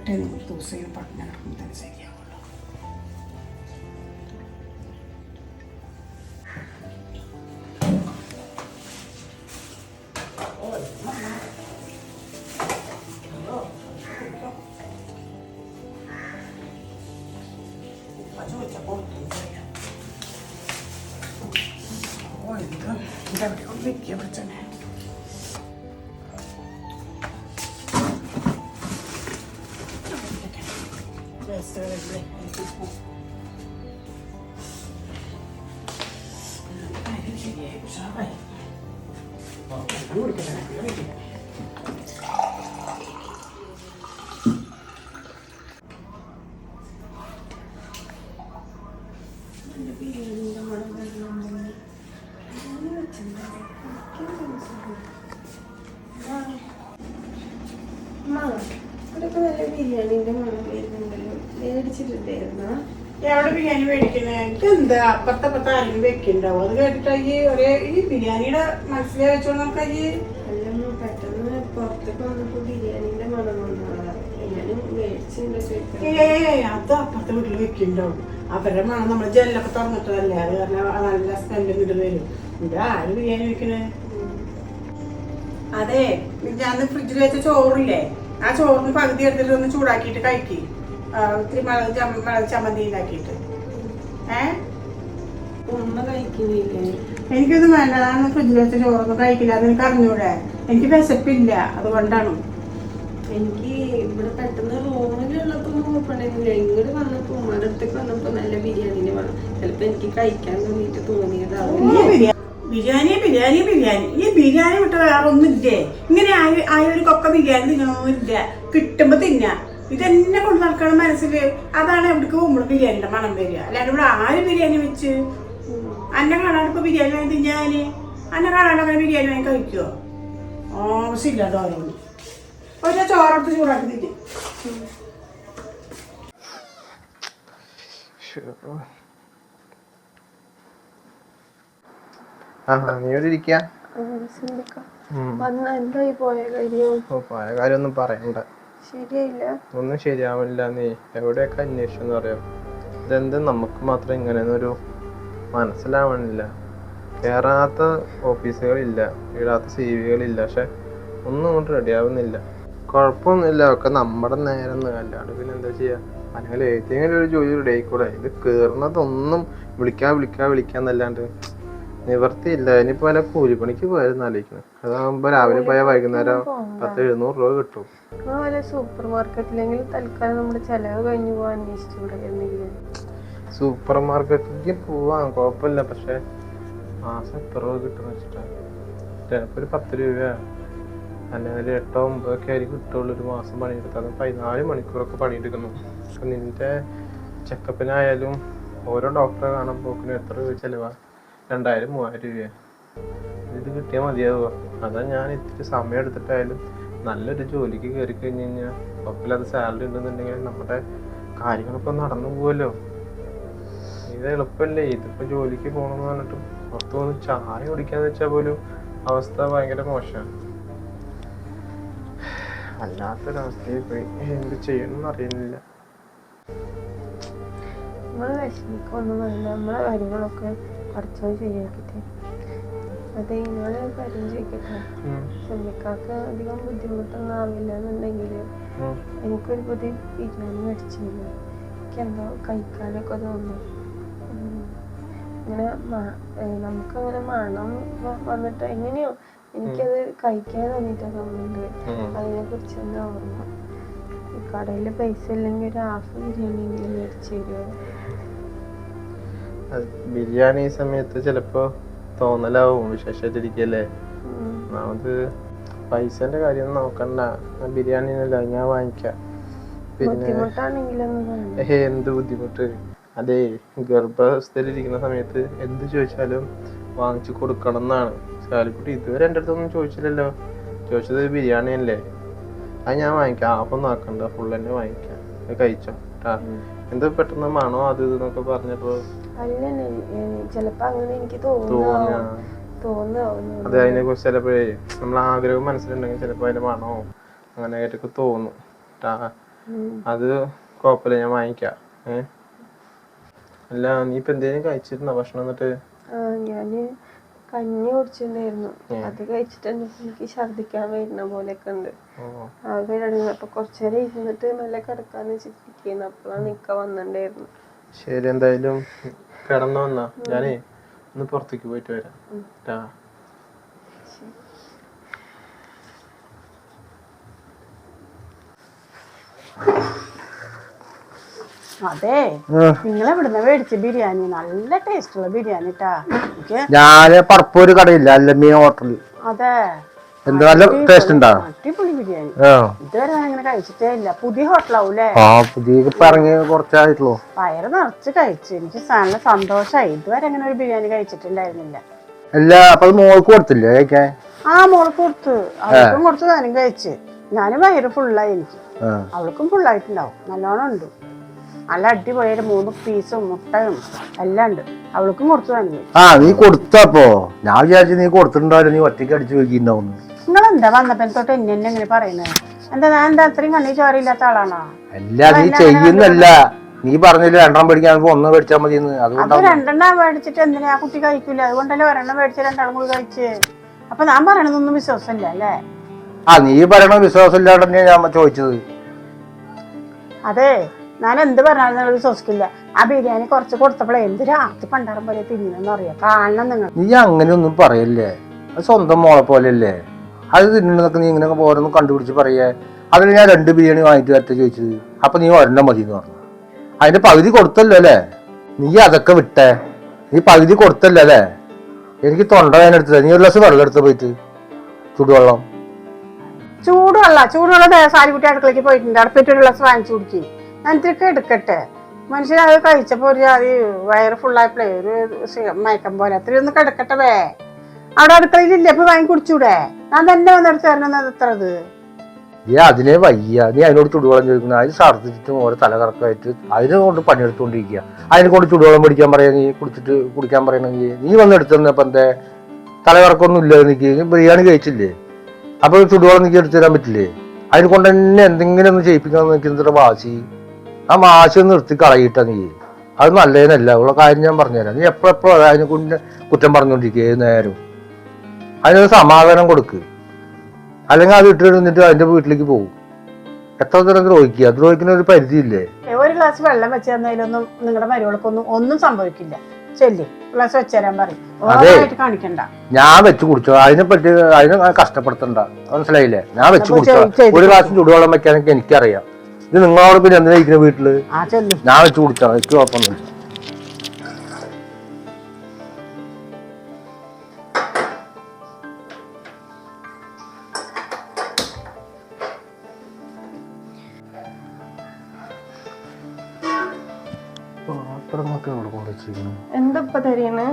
കട്ടക്കട്ടെ ഒരു ദിവസം
ഇവിടെയൊക്കെ നല്ല ബിരിയാണിന്റെ മണം വരുന്നുണ്ടല്ലോ മേടിച്ചിട്ടുണ്ടായിരുന്നാ
എവിടെ ബിരിയാണി മേടിക്കണേ എനിക്ക് എന്താ അപ്പുറത്തെ അപ്പുറത്തെ ആരെങ്കിലും വെക്കുന്നുണ്ടാവും അത് കേട്ടിട്ട് ഈ ഒരേ ഈ ബിരിയാണിയുടെ മനസ്സിലെ വെച്ചോണ്ട് നമുക്ക് ഈ
പെട്ടെന്ന് പുറത്തേക്ക് വന്നപ്പോ ബിരിയാണിന്റെ മണം വന്നതാ. ഞാനും മേടിച്ചിട്ടുണ്ട് ചോദിക്കാം
ഏ അത് അപ്പുറത്തെ വീട്ടിൽ വെക്കുന്നുണ്ടാവും അവരുടെ മണം നമ്മൾ ജെല്ലൊക്കെ തുറന്നിട്ടതല്ലേ? അത് കാരണം നല്ല സ്മെല്ലും ഇങ്ങോട്ട് വരും. ആര് ബിരിയാണി വെക്കണേ? അതെ ഞാൻ ഫ്രിഡ്ജിൽ വെച്ച ചോറില്ലേ ആ ചോറിന് പകുതി എടുത്തിട്ട് ഒന്ന് ചൂടാക്കിയിട്ട് കഴിക്കി. ഇത്തിരി മുളക് മുളക് ചമ്മന്തി ഉണ്ടാക്കിയിട്ട് ഏ? എനിക്കൊന്നും വേണ്ട ഞാൻ ഫ്രിഡ്ജിൽ വെച്ച ചോറൊന്നും കഴിക്കില്ല അത് എനിക്ക് അറിഞ്ഞൂടെ. എനിക്ക് വിശപ്പില്ല അതുകൊണ്ടാണ്.
എനിക്ക് ഇവിടെ പെട്ടെന്ന് റൂമിലുള്ളപ്പോ കുഴപ്പമുണ്ടായിരുന്നില്ല. ഇങ്ങോട്ട് വന്നപ്പോ ഉമ്മയുടെ അടുത്തേക്ക് വന്നപ്പോ നല്ല ബിരിയാണിന്റെ വേണം ചിലപ്പോ എനിക്ക് കഴിക്കാൻ തോന്നിട്ട് തോന്നിയതാവും.
ബിരിയാണി ബിരിയാണി ബിരിയാണി. ഈ ബിരിയാണി വിട്ട വേറെ ഒന്നും ഇല്ലേ ഇങ്ങനെ ആയ ആയവർക്കൊക്കെ ബിരിയാണി തിന്നണമെന്നില്ല കിട്ടുമ്പോ തിന്നാ. ഇതെന്നെ കൊണ്ട് നടക്കണം മനസ്സിൽ അതാണ് എവിടേക്ക് പോകുമ്പോൾ ബിരിയാണിയുടെ മണം വരിക. അല്ലാണ്ട് ഇവിടെ ആര് ബിരിയാണി വെച്ച്? അന്നെ ഇപ്പൊ ബിരിയാണി വാങ്ങി തിന്നാൽ അന്നെ അങ്ങനെ ബിരിയാണി വാങ്ങി കഴിക്കുവോ ആവശ്യമില്ല തോന്നുന്നു ഒരു ചോറെടുത്ത് ചൂടാക്കി തിന്നു
നീ ഇവിടെ ഇരിക്കുക
വന്ന എന്തായി പോയ
കാര്യമൊന്നും പറയണ്ട. ഒന്നും ശരിയാവില്ല നീ. എവിടെയൊക്കെ അന്വേഷിച്ചെന്ന് പറയാം? ഇതെന്ത് നമുക്ക് മാത്രം ഇങ്ങനെയൊന്നൊരു മനസ്സിലാവണില്ല. കയറാത്ത ഓഫീസുകളില്ല ഇടാത്ത സി വികളില്ല പക്ഷെ ഒന്നും അങ്ങോട്ട് റെഡിയാവുന്നില്ല കുഴപ്പമൊന്നുമില്ല ഒക്കെ നമ്മുടെ നേരം അല്ലാണ്ട് പിന്നെ എന്താ ചെയ്യുക അല്ലെങ്കിൽ ഏതെങ്കിലും ഒരു ജോലി റെഡി ആയിക്കൂടെ? ഇത് കയറുന്നതൊന്നും വിളിക്കാ വിളിക്കാ വിളിക്കാന്നല്ലാണ്ട് നിവർത്തിയില്ല. ഇനിയിപ്പോ വല്ല കൂലിപ്പണിക്ക് പോയാലും ആലോചിക്കണം. അതാകുമ്പോ രാവിലെ പോയാൽ വൈകുന്നേരം പത്ത് എഴുന്നൂറ് രൂപ കിട്ടും.
വല്ല സൂപ്പർ മാർക്കറ്റിലെങ്കിലും തൽക്കാലം നമ്മുടെ ചെലവ് കഴിഞ്ഞു പോകാൻ എന്തെങ്കിലും.
സൂപ്പർ മാർക്കറ്റിലേക്ക് പോവാം. കുഴപ്പമില്ല. പക്ഷെ മാസം എത്ര രൂപ കിട്ടും ചിലപ്പോ ഒരു പത്ത് രൂപ അല്ലെങ്കിൽ എട്ടോ ഒമ്പതോ ഒക്കെ ആയിരിക്കും കിട്ടുള്ളൂ ഒരു മാസം പണിയെടുത്താൽ പതിനാല് മണിക്കൂറൊക്കെ പണിയെടുക്കുന്നു. നിന്റെ ചെക്കപ്പിനായാലും ഓരോ ഡോക്ടറെ കാണാൻ പോക്കിനും എത്ര രൂപ ചെലവാ? രണ്ടായിരം മൂവായിരം രൂപ ഇത് കിട്ടിയാൽ മതിയാവുക. അതാ ഞാൻ ഇത്തിരി സമയം എടുത്തിട്ടായാലും നല്ലൊരു ജോലിക്ക് കയറി കഴിഞ്ഞ് കഴിഞ്ഞാൽ കുഴപ്പമില്ലാത്ത സാലറി ഉണ്ടെന്നുണ്ടെങ്കിൽ നമ്മുടെ കാര്യങ്ങളൊക്കെ നടന്നു പോകുമല്ലോ ഇത് എളുപ്പമല്ലേ ഇതിപ്പോ ജോലിക്ക് പോകണമെന്ന് പറഞ്ഞിട്ട് പുറത്ത് വന്ന് ചായ കുടിക്കാന്ന് വെച്ചാൽ പോലും അവസ്ഥ ഭയങ്കര മോശമാണ്. വല്ലാത്തൊരവസ്ഥയിൽ പോയി. എന്ത് ചെയ്യണമെന്ന് അറിയുന്നില്ല.
നമ്മളെ കാര്യങ്ങളൊക്കെ കുറച്ചോ ശരിയാക്കി തരും അതെ ഞാൻ കാര്യം ചോദിക്കട്ടെ?
ഉം,
ചെമ്മിക്കാക്ക് അധികം ബുദ്ധിമുട്ടൊന്നും ആവില്ല എന്നുണ്ടെങ്കിൽ. എനിക്കൊരു പുതിയ ബിരിയാണി മേടിച്ചിരുന്നു. എനിക്ക് എന്തോ കഴിക്കാനൊക്കെ തോന്നുന്നു ഇങ്ങനെ നമുക്കങ്ങനെ മണം വന്നിട്ട് എങ്ങനെയോ എനിക്കത് കഴിക്കാൻ തോന്നിയിട്ടാ തോന്നുന്നുണ്ട്. അതിനെ കുറിച്ച് എന്താ ഓർമ്മ കടയിൽ പൈസ ഇല്ലെങ്കിൽ ഒരു ഹാഫ് ബിരിയാണി എങ്കിലും മേടിച്ചു തരുമോ?
ബിരിയാണി സമയത്ത് ചിലപ്പോ തോന്നലാവും വിശേഷമായിട്ടിരിക്കല്ലേ ഒന്നാമത് പൈസന്റെ കാര്യം നോക്കണ്ട. ബിരിയാണി ബിരിയാണിനല്ല ഞാൻ വാങ്ങിക്കാം. പിന്നെ എന്ത് ബുദ്ധിമുട്ട്? അതെ ഗർഭാവസ്ഥയിലിരിക്കുന്ന സമയത്ത് എന്ത് ചോദിച്ചാലും വാങ്ങിച്ചു കൊടുക്കണം എന്നാണ് ചാലിക്കുട്ടി ഇതുവരെ എന്റെ അടുത്തൊന്നും ചോദിച്ചില്ലല്ലോ. ചോദിച്ചത് ബിരിയാണി അല്ലേ? അത് ഞാൻ വാങ്ങിക്കാം. ഹാഫൊന്നും നോക്കണ്ട ഫുൾ തന്നെ വാങ്ങിക്കാം. കഴിച്ചോ. എന്ത് പെട്ടെന്ന് മണോ അത് ഇതെന്നൊക്കെ പറഞ്ഞപ്പോ?
അല്ല ചിലപ്പോ അങ്ങനെ എനിക്ക് തോന്നുന്നു
അതെ അതിനെ കുറിച്ച് ചിലപ്പോഴേ നമ്മൾ ആഗ്രഹം മനസ്സിലുണ്ടെങ്കിൽ ചിലപ്പോൾ അതിന്റെ മണോ അങ്ങനെ ആയിട്ടൊക്കെ തോന്നും അത് കുഴപ്പമില്ല ഞാൻ വാങ്ങിക്കാം. ഏ? അല്ല നീ ഇപ്പൊ എന്തേലും കഴിച്ചിരുന്നോ? ഭക്ഷണം എന്നിട്ട്?
ഞാൻ കഞ്ഞി കുടിച്ചിട്ടുണ്ടായിരുന്നു. അത് കഴിച്ചിട്ട് എനിക്ക് ഛർദിക്കാൻ വരുന്ന പോലെയൊക്കെ ഉണ്ട്. ആകെ ഇടങ്ങി അപ്പൊ കുറച്ചേരം ഇരുന്നിട്ട് മെല്ലെ കിടക്കാന്ന് വെച്ചിട്ടിരിക്കുന്നു അപ്പോഴാണ് നിക്ക വന്നിട്ടുണ്ടായിരുന്നു.
ശരി എന്തായാലും കിടന്നു വന്നാ. ഞാനേ ഒന്ന് പുറത്തേക്ക് പോയിട്ട് വരാം. ട്ടാ
അതെ. നിങ്ങൾ എവിടുന്ന മേടിച്ച ബിരിയാണി നല്ല ടേസ്റ്റുള്ള ബിരിയാണി ട്ടാ. എനിക്ക്
ഞാൻ പറപ്പൂര് കടയില്ല അല്ലമ്മീ ഹോട്ടലിൽ
അതെ.
എന്ത് നല്ല ടേസ്റ്റ് ഉണ്ടാ?
അടിപൊളി ബിരിയാണി.
ആ.
ഇതുവരെ ഞാൻ അങ്ങനെ കഴിച്ചിട്ടേ ഇല്ല. പുതിയ ഹോട്ടലാവൂലേ
ആ പുതിയ കുറച്ചായിട്ടുള്ളൂ.
വയറ് നിറച്ച് കഴിച്ചു. എനിക്ക് നല്ല സന്തോഷായി. ഇതുവരെ അങ്ങനെ ഒരു ബിരിയാണി കഴിച്ചിട്ടുണ്ടായിരുന്നില്ല.
അല്ല അപ്പൊ അത് മോൾക്ക് കൊടുത്തില്ലേ കഴിക്കാൻ?
ആ മോൾക്ക് കൊടുത്തു. അവൾക്കും കൊടുത്തു ഞാനും കഴിച്ച്. ഞാനും വയറ് ഫുള്ളായി എനിക്ക്. അവൾക്കും ഫുള്ളായിട്ടുണ്ടാവും നല്ലോണം ഉണ്ട്. നല്ല അടിപൊളിയായിട്ട് മൂന്ന് പീസും മുട്ടയും എല്ലാം ഉണ്ട്. അവൾക്കും കൊടുത്തു തന്നെ.
ആ നീ കൊടുത്തപ്പോ ഞാൻ വിചാരിച്ചു നീ കൊടുത്തിട്ടുണ്ടാവില്ല നീ ഒറ്റയ്ക്ക് അടിച്ചു വെക്കിണ്ടാവും
നിങ്ങൾ എന്താ വന്നപ്പോ തൊട്ട് എന്നെ എങ്ങനെ പറയുന്നത് എന്താ ഞാൻ എന്താ അത്രയും കണ്ണി ചോരയില്ലാത്ത ആളാണോ?
അല്ല നീ ചെയ്യുന്നല്ല നീ പറഞ്ഞില്ല രണ്ടെണ്ണം മേടിക്കാൻ ഒന്ന് മേടിച്ചാൽ മതി
അത് രണ്ടെണ്ണം മേടിച്ചിട്ട് എന്തിനാ ആ കുട്ടി കഴിക്കൂല? അതുകൊണ്ടല്ലേ ഒരെണ്ണം മേടിച്ച് രണ്ടാളും കൂടി കഴിച്ച്. അപ്പൊ ഞാൻ പറയണതൊന്നും വിശ്വാസമില്ല അല്ലേ?
ആ നീ പറയണ വിശ്വാസം ഞാൻ ചോദിച്ചത്.
അതെ ഞാൻ എന്ത് പറഞ്ഞാലും നിങ്ങൾ വിശ്വസിക്കില്ല. ആ ബിരിയാണി കുറച്ച് കൊടുത്തപ്പോഴേ എന്ത് രാത്രി പണ്ടാരം പോലെ തിന്നണമെന്ന് അറിയാം. കാണണം നിങ്ങൾ
നീ അങ്ങനെയൊന്നും പറയല്ലേ? അത് സ്വന്തം മോളെ പോലെയല്ലേ? അത് തിന്നണതൊക്കെ നീ ഇങ്ങനെ ഓരോന്നും കണ്ടുപിടിച്ച് പറയേ. അതിന് ഞാൻ രണ്ട് ബിരിയാണി വാങ്ങിട്ട് വരട്ടെ ചോദിച്ചത്. അപ്പൊ നീ ഒരെണ്ണം മതി എന്ന് പറഞ്ഞു. അതിന്റെ പകുതി കൊടുത്തല്ലോ അല്ലേ? നീ അതൊക്കെ വിട്ടേ. നീ പകുതി കൊടുത്തല്ലോ അല്ലേ? എനിക്ക് തൊണ്ട വേദന എടുത്തത് നീ ഒരു ഗ്ലാസ് വെള്ളം എടുത്ത് പോയിട്ട്? ചൂടുവെള്ളം.
ചൂടുവെള്ള. ചൂടുവെള്ളം സാരിക്കുട്ടി അടുക്കളയ്ക്ക് പോയിട്ടുണ്ട്. അടുപ്പിട്ടൊരു ഗ്ലാസ് വാങ്ങിച്ചു കുടിക്കും. ഇത്തിരി എടുക്കട്ടെ. മനുഷ്യർ അത് കഴിച്ചപ്പോൾ ഒരു ജാതി വയറ് ഫുള്ളായപ്പോഴേ ഒരു മയക്കം പോലെ. അത്രയും ഒന്ന് കിടക്കട്ടെ വേ. അവിടെ അടുക്കളയിലില്ലേ? അപ്പൊ വാങ്ങി കുടിച്ചൂടെ? ഞാൻ തന്നെ വന്നെടുത്ത് തരണം എത്ര അത്
ഏ അതിനെ വയ്യ. നീ അതിനോട് ചുടുവെള്ളം ചോദിക്കുന്നു. അതിന് ഛർദ്ദിച്ചിട്ടും ഓരോ തലകറക്കമായിട്ട് അതിനെ കൊണ്ട് പണിയെടുത്തുകൊണ്ടിരിക്കുക. അതിനെ കൊണ്ട് ചുടുവെള്ളം പിടിക്കാൻ പറയാ നീ കുടിച്ചിട്ട് കുടിക്കാൻ പറയണെങ്കിൽ നീ. വന്ന് എടുത്തു തന്നപ്പോ എന്തേ? തലകറക്കൊന്നും ഇല്ല എനിക്ക് ബിരിയാണി കഴിച്ചില്ലേ? അപ്പൊ ചുടുവെള്ളം നീക്കി എടുത്തു തരാൻ പറ്റില്ലേ? അതിനെ കൊണ്ട് തന്നെ എന്തെങ്കിലും ഒന്ന് ചെയ്യിപ്പിക്കാൻ നിൽക്കുന്ന വാശി? ആ വാശി നിർത്തി കളയിട്ട നീ. അത് നല്ലതിനല്ല ഉള്ള കാര്യം ഞാൻ പറഞ്ഞുതരാം. നീ എപ്പോഴെപ്പോഴും അതിനെ കൊണ്ട് കുറ്റം പറഞ്ഞുകൊണ്ടിരിക്കുക ഏത് നേരവും അതിനൊരു സമാധാനം കൊടുക്ക്. അല്ലെങ്കിൽ അത് ഇട്ട് നിന്നിട്ട് അതിന്റെ വീട്ടിലേക്ക് പോകും. എത്ര തരം ദ്രോഹിക്കുക? ദ്രോഹിക്കുന്ന ഒരു പരിധിയില്ലേ?
ഒരു ഗ്ലാസ് വെള്ളം വെച്ച് തന്നതിലൊന്നും നിങ്ങളുടെ മരുവളപ്പൊന്നും ഒന്നും സംഭവിക്കില്ല. ചെല്ലി. ഗ്ലാസ് വെച്ചുതരാൻ പറയും. കാണിക്കണ്ട.
ഞാൻ വെച്ച് കുടിച്ചോ? അതിനെ പറ്റി അതിനെ കഷ്ടപ്പെടുത്തണ്ട. മനസ്സിലായില്ലേ? ഞാൻ വെച്ച് കുടിച്ചോ? ഒരു ഗ്ലാസ് ചൂടുവെള്ളം വെക്കാനൊക്കെ എനിക്കറിയാം. ഇത് നിങ്ങളോട് പിന്നെ എന്തിനാ ഇരിക്കുന്ന വീട്ടിൽ?
ആ ചെല്ലി.
ഞാൻ വെച്ച് കൊടുക്കാം എനിക്ക് കുഴപ്പമൊന്നുമില്ല. പാത്രമൊക്കെ ഇവിടെ
എന്താ ഇപ്പൊ തരീണ്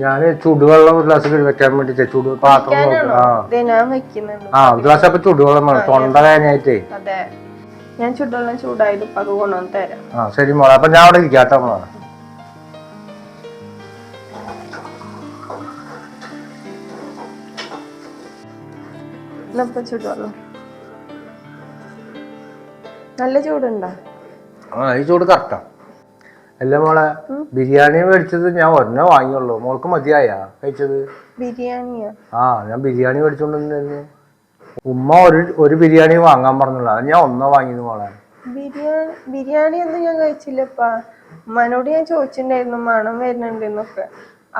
ഞാൻ ചുടുവെള്ളം ഒരു ഗ്ലാസ് വെക്കാൻ വേണ്ടി ചുടു പാത്രം ആ.
ദേ ഞാൻ വെക്കുന്നുണ്ട്.
ആ ഒരു ഗ്ലാസ് അപ്പൊ ചുടുവെള്ളം വേണം. തൊണ്ട വേനായിട്ടേ
അതെ. ഞാൻ ചുടുവെള്ളം ചൂടായത് ഉപ്പാക്ക് കൊണ്ടുവന്ന് തരാം.
ആ ശരി മോളെ. അപ്പൊ ഞാൻ അവിടെ ഇരിക്കാട്ടോ മോളെ.
ഇന്നിപ്പോ ചുടുവെള്ളം. നല്ല ചൂടുണ്ടോ?
ആ ഈ ചൂട് കറക്റ്റാ അല്ല മോളെ ബിരിയാണി മേടിച്ചത് ഞാൻ ഒരെണ്ണേ വാങ്ങിയുള്ളൂ. മോൾക്ക് മതിയായാ കഴിച്ചത്?
ബിരിയാണിയാ?
ആ ഞാൻ ബിരിയാണി മേടിച്ചോണ്ടിരുന്നു ഉമ്മ ഒരു ഒരു ബിരിയാണി വാങ്ങാൻ പറഞ്ഞുള്ളൂ അത് ഞാൻ ഒന്നോ വാങ്ങിയത് മോളെ.
ബിരിയാണി ബിരിയാണി ഒന്നും ഞാൻ കഴിച്ചില്ലപ്പാ. ഉമ്മനോട് ഞാൻ ചോദിച്ചിട്ടുണ്ടായിരുന്നു മണം വരുന്നുണ്ടെന്നൊക്കെ.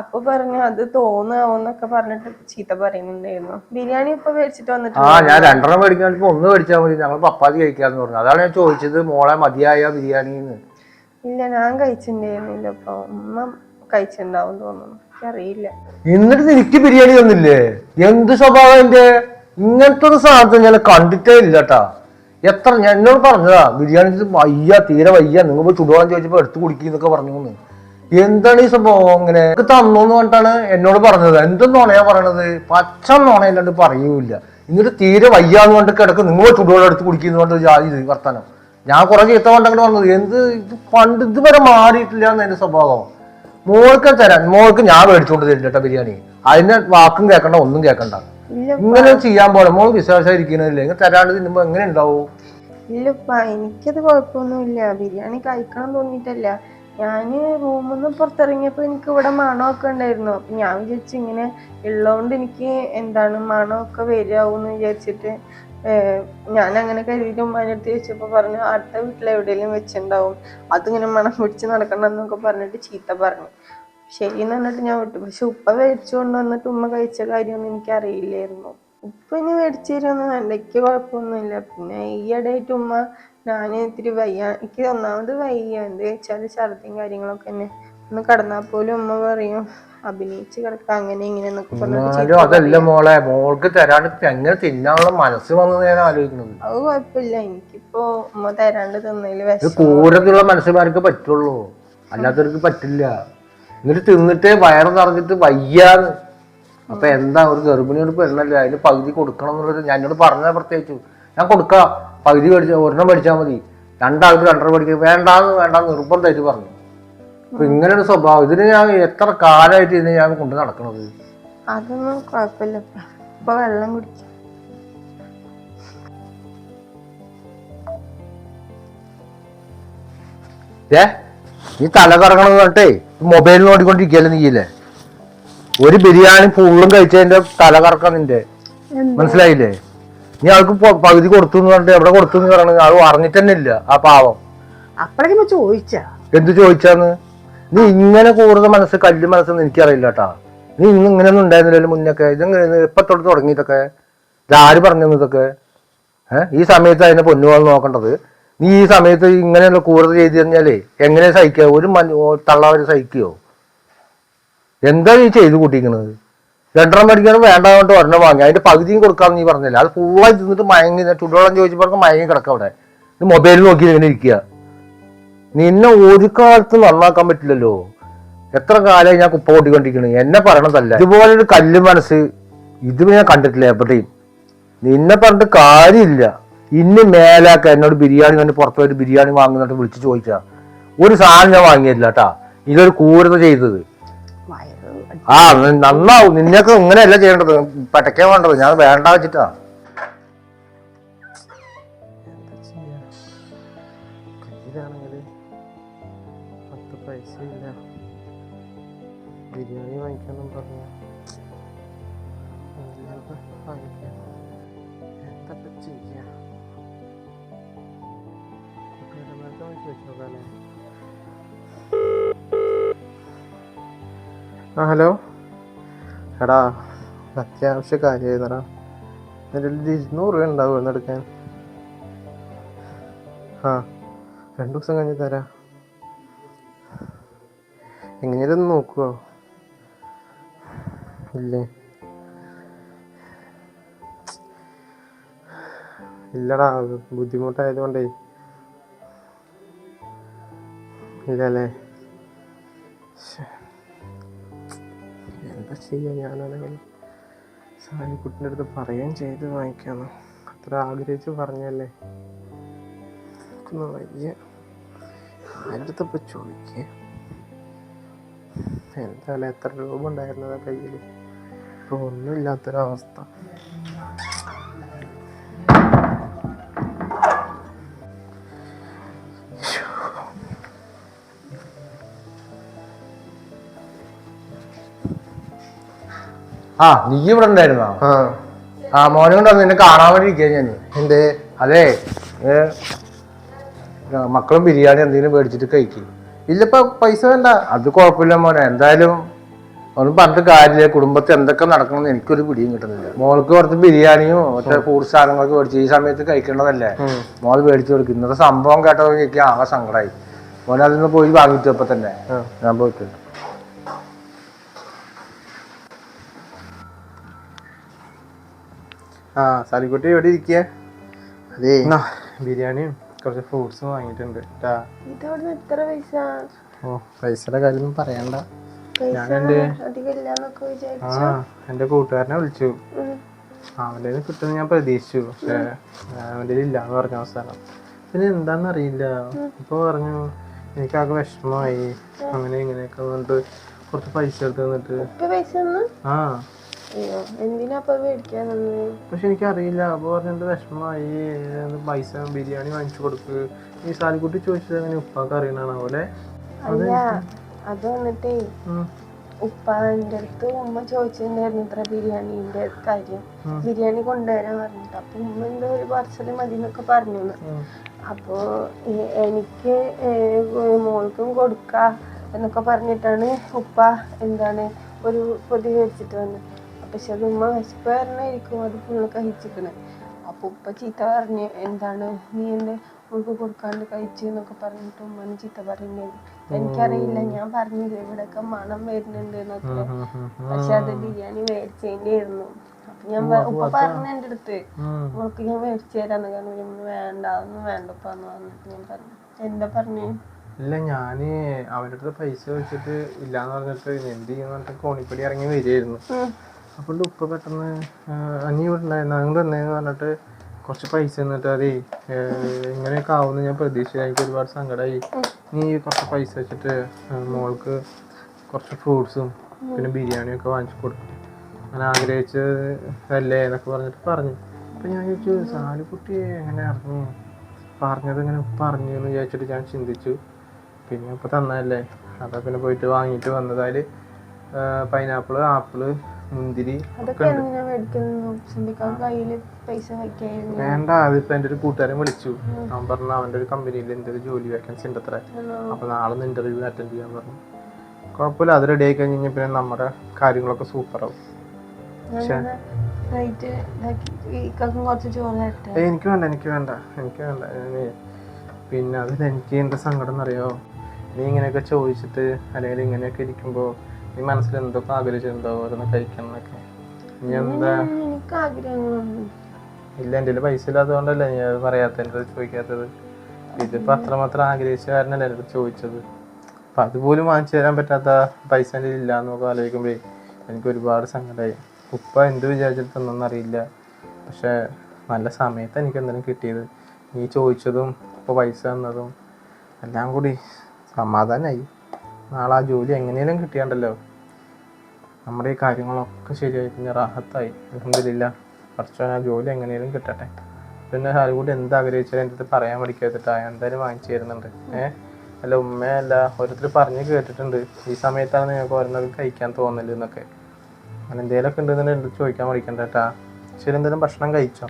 അപ്പൊ പറഞ്ഞു അത് തോന്നാവോന്നൊക്കെ പറഞ്ഞിട്ട് ചീത്ത പറയുന്നുണ്ടായിരുന്നു. ബിരിയാണി ഇപ്പൊ മേടിച്ചിട്ട് വന്നിട്ട്
ആ ഞാൻ രണ്ടെണ്ണം മേടിക്കാൻ ഒന്ന് മേടിച്ചാൽ മതി. ഞങ്ങൾ പപ്പാതി കഴിക്കാന്ന് പറഞ്ഞു. അതാണ് ഞാൻ ചോദിച്ചത്. മോളെ മതിയായ ബിരിയാണി
ഇല്ല ഞാൻ കഴിച്ചിട്ടുണ്ടായിരുന്നില്ല അപ്പൊ ഉമ്മ കഴിച്ചിട്ടുണ്ടാവും തോന്നുന്നു. എനിക്കറിയില്ല.
എന്നിട്ട് നിനക്ക് ബിരിയാണി തന്നില്ലേ? എന്ത് സ്വഭാവം എന്റെ ഇങ്ങനത്തെ ഒരു സാധനം ഞാൻ കണ്ടിട്ടേ ഇല്ല കേട്ടാ എത്ര ഞാൻ എന്നോട് പറഞ്ഞതാ ബിരിയാണി വയ്യ തീരെ വയ്യ നിങ്ങൾ പോയി ചുടുവാൻ ചോദിച്ചപ്പോ എടുത്തു കുടിക്കുന്നൊക്കെ പറഞ്ഞു എന്താണ് ഈ സംഭവം ഇങ്ങനെ? എനിക്ക് തന്നോന്ന് പറഞ്ഞിട്ടാണ് എന്നോട് പറഞ്ഞത്. എന്തെന്നോണയാ പറയണത്? പച്ച നോണയല്ലാണ്ട് പറയൂല എന്നിട്ട് തീരെ വയ്യാന്ന് പറഞ്ഞിട്ട് കിടക്ക്. നിങ്ങൾ ചുടുവെള്ളം എടുത്ത് കുടിക്കുന്നു ജാതി ഇത് വർത്താനം. ഞാൻ കുറെ ചീത്ത കൊണ്ടങ്ങനെ വന്നത്. എന്ത് ഇത് പണ്ട് ഇതുവരെ മാറിയിട്ടില്ല എന്ന് സ്വഭാവം. മോൾക്ക് തരാൻ മോൾക്ക് ഞാൻ മേടിച്ചുകൊണ്ട് തരില്ല കേട്ടോ ബിരിയാണി. അതിന്റെ വാക്കും കേൾക്കണ്ട ഒന്നും കേൾക്കണ്ട. ഇങ്ങനെ ചെയ്യാൻ പോലെ മോൾ വിശ്വാസമായിരിക്കണില്ല ഇങ്ങനെ തരാണ്ട് തിന്നുമ്പോ എങ്ങനെ ഉണ്ടാവും
ഇല്ലപ്പ എനിക്കത് കുഴപ്പമൊന്നുമില്ല ബിരിയാണി കഴിക്കണം തോന്നിയിട്ടല്ല. ഞാൻ റൂമിൽ നിന്ന് പുറത്തിറങ്ങിയപ്പോ എനിക്ക് ഇവിടെ മണമൊക്കെ ഉണ്ടായിരുന്നു. അപ്പൊ ഞാൻ വിചാരിച്ചു ഇങ്ങനെ ഉള്ളതുകൊണ്ട് എനിക്ക് എന്താണ് മണമൊക്കെ വരികയാവുമെന്ന് വിചാരിച്ചിട്ട് ഞാൻ അങ്ങനെ കരുതിയിട്ട് ഉമ്മാന്റെ അടുത്ത് ചോദിച്ചപ്പോൾ പറഞ്ഞു അടുത്ത വീട്ടിൽ എവിടെയെങ്കിലും വെച്ചിട്ടുണ്ടാവും അതിങ്ങനെ മണം പിടിച്ച് നടക്കണം എന്നൊക്കെ പറഞ്ഞിട്ട് ചീത്ത പറഞ്ഞു. ശരി എന്ന് പറഞ്ഞിട്ട് ഞാൻ വിട്ടു. പക്ഷെ ഉപ്പ മേടിച്ചു കൊണ്ടുവന്നിട്ട് ഉമ്മ കഴിച്ച കാര്യമൊന്നും എനിക്ക് അറിയില്ലായിരുന്നു ഉപ്പ ഇനി മേടിച്ചു തരുമെന്ന് എന്തൊക്കെ എനിക്ക് കുഴപ്പമൊന്നുമില്ല. പിന്നെ ഈയിടെയായിട്ട് ഉമ്മ ഞാൻ ഇത്തിരി വയ്യ. എനിക്ക് ഒന്നാമത് വയ്യ. എന്ത് വെച്ചാൽ ഛർദിയും കാര്യങ്ങളൊക്കെ തന്നെ. ഒന്ന് കടന്നാൽ പോലും ഉമ്മ പറയും അഭിനയിച്ച് കിടക്ക അങ്ങനെ ഇങ്ങനെ എന്നൊക്കെ
അതല്ല. മോളെ. മോൾക്ക് തരാണ്ട് എങ്ങനെ തിന്നാനുള്ള മനസ്സ് വന്നത് ഞാൻ ആലോചിക്കുന്നത്
അത് കുഴപ്പമില്ല. എനിക്കിപ്പോ ഉമ്മ തരാണ്ട് തിന്നതിൽ
ഇത്
വിഷം
കൂരത്തിലുള്ള പറ്റുള്ളൂ. അല്ലാത്തവർക്ക് പറ്റില്ല. എന്നിട്ട് തിന്നിട്ട് വയറ് നിറഞ്ഞിട്ട് വയ്യാന്ന്. അപ്പൊ എന്താ ഒരു ഗർഭിണിയോട് പെണ്ണല്ലേ അതിന് പകുതി കൊടുക്കണം എന്നുള്ളത് ഞാൻ എന്നോട് പറഞ്ഞാൽ പ്രത്യേകിച്ചു. ഞാൻ കൊടുക്കാം പകുതി മേടിച്ച ഒരെണ്ണം മേടിച്ചാൽ മതി. രണ്ടാൾക്ക് രണ്ടര മേടിക്കുക വേണ്ടാന്ന് വേണ്ടാന്ന് നിർബന്ധമായിട്ട് പറഞ്ഞു. അപ്പൊ ഇങ്ങനെ ഒരു സ്വഭാവം. ഇതിന് ഞാൻ എത്ര കാലമായിട്ട് ഇതിനെ ഞാൻ കൊണ്ട് നടക്കണത്?
അതൊന്നും കുഴപ്പമില്ല. ഇപ്പൊ വെള്ളം കുടിക്കാം.
ഏ നീ തല കറങ്ങണം പറഞ്ഞിട്ടേ മൊബൈൽ നോടിക്കൊണ്ടിരിക്കല്ലേ നീയില്ലേ? ഒരു ബിരിയാണി ഫുള്ളും കഴിച്ചതിന്റെ തല കറക്കം നിന്റെ. മനസ്സിലായില്ലേ? നീ ആൾക്ക് പകുതി കൊടുത്തു എന്ന് പറഞ്ഞിട്ട് എവിടെ കൊടുത്തു എന്ന് പറയണത് അറിഞ്ഞിട്ട് തന്നെ ഇല്ല ആ പാവം.
അപ്പോഴേക്കും ചോദിച്ചാ.
എന്ത് ചോദിച്ചാന്ന്? നീ ഇങ്ങനെ കൂടുതൽ മനസ്സ് കല്ല് മനസ്സെന്ന് എനിക്കറിയില്ല കേട്ടാ നീ ഇന്ന് ഇങ്ങനെയൊന്നും ഉണ്ടായിരുന്നില്ലല്ലോ മുന്നൊക്കെ. ഇതെങ്ങനെ ഇപ്പൊ തൊട്ട് തുടങ്ങിയിട്ടൊക്കെ ഇതാര് പറഞ്ഞു ഇതൊക്കെ? ഏഹ് ഈ സമയത്ത് അതിനെ പൊന്നുപോലെ നോക്കേണ്ടത് നീ ഈ സമയത്ത് ഇങ്ങനെയുള്ള കൂടുതൽ ചെയ്ത് കഴിഞ്ഞാലേ എങ്ങനെ സഹിക്കുക? ഒരു മഞ്ഞ തള്ളവര് സഹിക്കുകയോ എന്താ നീ ചെയ്ത് കൂട്ടിക്കണത് രണ്ടെണ്ണം മേടിക്കണം വേണ്ട കൊണ്ട് ഒരെണ്ണം വാങ്ങി. അതിന്റെ പകുതിയും കൊടുക്കാന്ന് നീ പറഞ്ഞില്ല? അത് ഫുള്ളായി തിന്നിട്ട് മയങ്ങി ചുടുവെള്ളം ചോദിച്ചപ്പോൾ മയങ്ങി കിടക്കുക അവിടെ. മൊബൈലിൽ മൊബൈൽ നോക്കി ഇങ്ങനെ ഇരിക്കുക. നിന്നെ ഒരു കാലത്ത് നന്നാക്കാൻ പറ്റില്ലല്ലോ. എത്ര കാലമായി ഞാൻ കുപ്പ കൊണ്ടിക്കൊണ്ടിരിക്കണു എന്നെ പറയണതല്ല. ഇതുപോലെ ഒരു കല്ല് മനസ്സ് ഇത് ഞാൻ കണ്ടിട്ടില്ല എവിടെയും. നിന്നെ പറഞ്ഞിട്ട് കാര്യമില്ല. ഇന്ന് മേലാക്ക എന്നോട് ബിരിയാണി കണ്ട് പുറത്തു പോയിട്ട് ബിരിയാണി വാങ്ങുന്നിട്ട് വിളിച്ച് ചോദിച്ചാ ഒരു സാധനം ഞാൻ വാങ്ങിയില്ല കേട്ടാ ഇതൊരു കൂരത ചെയ്തത്. ആ നന്നാവും. നിന്നൊക്കെ ഇങ്ങനെയല്ല ചെയ്യേണ്ടത്. പെട്ടക്കേ വേണ്ടത്. ഞാൻ വേണ്ട വെച്ചിട്ടാ.
ആ ഹലോ. എടാ അത്യാവശ്യ കാര്യമായിരുന്നടാ. എന്റെ ഒരു ഇരുന്നൂറ് രൂപ ഉണ്ടാവും എന്നെടുക്കാൻ ആ രണ്ടു ദിവസം കഴിഞ്ഞ് തരാം. എങ്ങനെയാലും നോക്കുമോ ഇല്ലേ? ഇല്ലടാ ബുദ്ധിമുട്ടായതുകൊണ്ടേ. ഇല്ലല്ലേ? എന്താ ചെയ്യുക ഞാനാണെങ്കിൽ സാരിക്കുട്ടിന്റെ അടുത്ത് പറയുകയും ചെയ്ത് വാങ്ങിക്കാന്ന്. അത്ര ആഗ്രഹിച്ച് പറഞ്ഞല്ലേ? എനിക്കൊന്നും വയ്യ എന്റെ അടുത്ത് ഇപ്പം ചോദിക്കേ? എന്തായാലും എത്ര രൂപ ഉണ്ടായിരുന്നതാ കയ്യിൽ ഇപ്പോൾ ഒന്നുമില്ലാത്തൊരവസ്ഥ.
ആ നീ ഇവിടെ ഉണ്ടായിരുന്നോ
ആ
മോനെ കൊണ്ട് വന്ന് നിന്നെ കാണാൻ വേണ്ടി ഇരിക്കുക ഞാൻ
എന്തേ?
അതെ മക്കളും ബിരിയാണി എന്തെങ്കിലും മേടിച്ചിട്ട് കഴിക്കും.
ഇല്ലപ്പോ പൈസ വേണ്ട.
അത് കുഴപ്പമില്ല മോനെ. എന്തായാലും ഒന്നും പറഞ്ഞിട്ട് കാര്യമില്ല. കുടുംബത്തിൽ എന്തൊക്കെ നടക്കണമെന്ന് എനിക്കൊരു പിടിയും കിട്ടുന്നില്ല. മോൾക്ക് കുറച്ച് ബിരിയാണിയും മറ്റേ ഫുഡ് സാധനങ്ങളൊക്കെ മേടിച്ച് ഈ സമയത്ത് കഴിക്കേണ്ടതല്ലേ? മോൾ മേടിച്ചു കൊടുക്കും. ഇന്നത്തെ സംഭവം കേട്ടപ്പോൾ എനിക്ക് ആകെ സങ്കടമായി മോനെ അതിന് പോയി വാങ്ങിച്ചപ്പോ തന്നെ ഞാൻ പോയിട്ട്
ആ സാലിക്കുട്ടി എവിടെ ഇരിക്കുക അതേ. ബിരിയാണിയും കുറച്ച് ഫ്രൂട്ട്സും വാങ്ങിയിട്ടുണ്ട് ട്ടാ.
ഇതവിടുന്ന് എത്ര പൈസ?
ഓ പൈസയുടെ കാര്യമൊന്നും പറയണ്ട.
ഞാൻ എന്റെ
ആ കൂട്ടുകാരനെ വിളിച്ചു. അവന്റെ കിട്ടുന്ന ഞാൻ പ്രതീക്ഷിച്ചു. പക്ഷേ അവന്റെ ഇല്ലാന്ന് പറഞ്ഞ അവസാനം. പിന്നെ എന്താന്ന് അറിയില്ല. ഇപ്പൊ പറഞ്ഞു എനിക്കാകെ വിഷമമായി. അങ്ങനെ ഇങ്ങനെയൊക്കെ വന്നിട്ട് കുറച്ച് പൈസ എടുത്ത് തന്നിട്ട്. ആ.
അയ്യോ എന്തിനാ അപ്പൊ മേടിക്കാൻ
പക്ഷെ എനിക്കറിയില്ല. അപ്പോൾ പറഞ്ഞിട്ട് വിഷമമായി? പൈസ ബിരിയാണി വാങ്ങിച്ചു കൊടുക്ക്. ഈ സാലിക്കുട്ടി ചോദിച്ചത് അങ്ങനെ ഉപ്പാക്ക് അറിയണാണ് പോലെ?
അല്ല അത് വന്നിട്ടേ ഉപ്പാന്റെ അടുത്ത് ഉമ്മ ചോദിച്ചിട്ടുണ്ടായിരുന്നു ഇത്ര ബിരിയാണിന്റെ കാര്യം. ബിരിയാണി കൊണ്ടുവരാൻ പറഞ്ഞിട്ട്. അപ്പൊ ഉമ്മ എന്തോ ഒരു പാർസൽ മതി എന്നൊക്കെ പറഞ്ഞു അപ്പോ എനിക്ക് മോൾക്കും കൊടുക്ക എന്നൊക്കെ പറഞ്ഞിട്ടാണ് ഉപ്പ എന്താണ് ഒരു പൊതി മേടിച്ചിട്ട് വന്നത്. പക്ഷെ അത് ഉമ്മ വിശപ്പ് അത് ഫുള്ള് കഴിച്ചിക്കണ് അപ്പോൾ ഉപ്പ ചീത്ത പറഞ്ഞ് എന്താണ് നീ എന്റെ ഉൾക്ക് കൊടുക്കാണ്ട് കഴിച്ചു എന്നൊക്കെ പറഞ്ഞിട്ട് ഉമ്മനെ ചീത്ത പറയുന്നത് എനിക്കറിയില്ല ഞാൻ പറഞ്ഞില്ല ഇവിടെയൊക്കെ മണം വരുന്നുണ്ട് എന്നൊക്കെ. പക്ഷെ അത് ബിരിയാണി മേടിച്ചതിന്റെ ആയിരുന്നു അപ്പൊ ഞാൻ ഉപ്പ പറഞ്ഞു എന്റെ അടുത്ത് ഉൾക്ക് ഞാൻ മേടിച്ചു തരാന്ന് കാരണം വേണ്ട അതൊന്നും വേണ്ട അതൊന്നും എന്ന് പറഞ്ഞിട്ട് ഞാൻ പറഞ്ഞു. എന്താ പറഞ്ഞു?
ഇല്ല ഞാൻ അവരുടെ പൈസ വെച്ചിട്ട് ഇല്ലാന്ന് പറഞ്ഞിട്ട് എന്ത് ചെയ്യുന്ന കോണിപ്പടി ഇറങ്ങി വരികയായിരുന്നു. അപ്പോൾ ഉപ്പ പെട്ടെന്ന് അഞ്ഞി വീട്ടുണ്ടായിരുന്നു അങ്ങോട്ട് വന്നേന്ന് പറഞ്ഞിട്ട് കുറച്ച് പൈസ തന്നിട്ട് അതേ ഇങ്ങനെയൊക്കെ ആവുമെന്ന് ഞാൻ പ്രതീക്ഷിച്ചു. എനിക്ക് ഒരുപാട് സങ്കടമായി നീ കുറച്ച് പൈസ വെച്ചിട്ട് മോൾക്ക് കുറച്ച് ഫ്രൂട്ട്സും പിന്നെ ബിരിയാണിയും ഒക്കെ വാങ്ങിച്ചു കൊടുക്കും. ഞാൻ ആഗ്രഹിച്ചതല്ലേ എന്നൊക്കെ പറഞ്ഞിട്ട് പറഞ്ഞു. അപ്പം ഞാൻ ചോദിച്ചു സാലിക്കുട്ടി എങ്ങനെ അറിഞ്ഞു പറഞ്ഞത് ഇങ്ങനെ പറഞ്ഞു എന്ന് വിചാരിച്ചിട്ട് ഞാൻ ചിന്തിച്ചു. പിന്നെ ഇപ്പം തന്നതല്ലേ. അതാ പിന്നെ പോയിട്ട് വാങ്ങിയിട്ട് വന്നതായാലും പൈനാപ്പിൾ ആപ്പിൾ മുന്തിരി
അതൊക്കെ മേടിക്കുന്നു പൈസ
വേണ്ട അതിപ്പോ എന്റെ ഒരു കൂട്ടുകാരൻ വിളിച്ചു. അവൻ പറഞ്ഞു അവന്റെ ഒരു കമ്പനിയിൽ എന്റെ ഒരു ജോലി വേക്കൻസി ഉണ്ട് അത്ര. അപ്പൊ നാളെ ഒന്ന് ഇന്റർവ്യൂ അറ്റൻഡ് ചെയ്യാൻ പറഞ്ഞു. കുഴപ്പമില്ല അത് റെഡി ആയി കഴിഞ്ഞ് കഴിഞ്ഞാൽ പിന്നെ നമ്മുടെ കാര്യങ്ങളൊക്കെ സൂപ്പർ ആവും. എനിക്ക് വേണ്ട എനിക്ക് വേണ്ട എനിക്ക് വേണ്ട. പിന്നെ അതിൽ എനിക്ക് എന്താ സങ്കടം എന്നറിയോ? നീ ഇങ്ങനെയൊക്കെ ചോദിച്ചിട്ട് അല്ലെങ്കിൽ ഇങ്ങനെയൊക്കെ ഇരിക്കുമ്പോൾ നീ മനസ്സിൽ എന്തൊക്കെ ആഗ്രഹിച്ചിട്ടുണ്ടോ ഓരോന്ന് കഴിക്കണം എന്നൊക്കെ നീ എന്താ?
എനിക്ക് ആഗ്രഹങ്ങളൊന്നും
ഇല്ല. എന്റെ കയ്യിൽ പൈസ ഇല്ലാത്തതുകൊണ്ടല്ലേ ഞാൻ പറയാത്ത എന്റെ ചോദിക്കാത്തത്? ഇതിപ്പോൾ അത്രമാത്രം ആഗ്രഹിച്ച കാരണല്ലേ എന്റെ ചോദിച്ചത്? അപ്പം അതുപോലും വാങ്ങിച്ചു തരാൻ പറ്റാത്ത പൈസ എന്റെ ഇല്ല എന്നൊക്കെ ആലോചിക്കുമ്പോഴേ എനിക്ക് ഒരുപാട് സങ്കടമായി ഉപ്പ എന്ത് വിചാരിച്ചിട്ട് അറിയില്ല. പക്ഷേ നല്ല സമയത്ത് എനിക്ക് എന്തെങ്കിലും കിട്ടിയത്. നീ ചോദിച്ചതും ഇപ്പോൾ പൈസ തന്നതും എല്ലാം കൂടി സമാധാനമായി നാളെ ആ ജോലി എങ്ങനെയും കിട്ടിയാണ്ടല്ലോ. നമ്മുടെ ഈ കാര്യങ്ങളൊക്കെ ശരിയായി പിന്നെ റാഹത്തായി. അലഹമില്ല കുറച്ച് ആ ജോലി എങ്ങനെയും കിട്ടട്ടെ. പിന്നെ കൂടി എന്ത് ആഗ്രഹിച്ചാലും എന്റെ അടുത്ത് പറയാൻ പഠിക്കാത്തിട്ടാ. എന്തായാലും വാങ്ങിച്ചു തരുന്നുണ്ട്. ഏഹ് അല്ല ഉമ്മയല്ല ഓരോരുത്തർ പറഞ്ഞ് കേട്ടിട്ടുണ്ട്. ഈ സമയത്താണ് നിങ്ങൾക്ക് ഓരോന്നൊക്കെ കഴിക്കാൻ തോന്നൽ എന്നൊക്കെ. അങ്ങനെ എന്തെങ്കിലുമൊക്കെ ഉണ്ടെന്ന് അടുത്ത് ചോദിക്കാൻ പഠിക്കണ്ട കേട്ടാ. ശരി എന്തെങ്കിലും ഭക്ഷണം കഴിച്ചോ?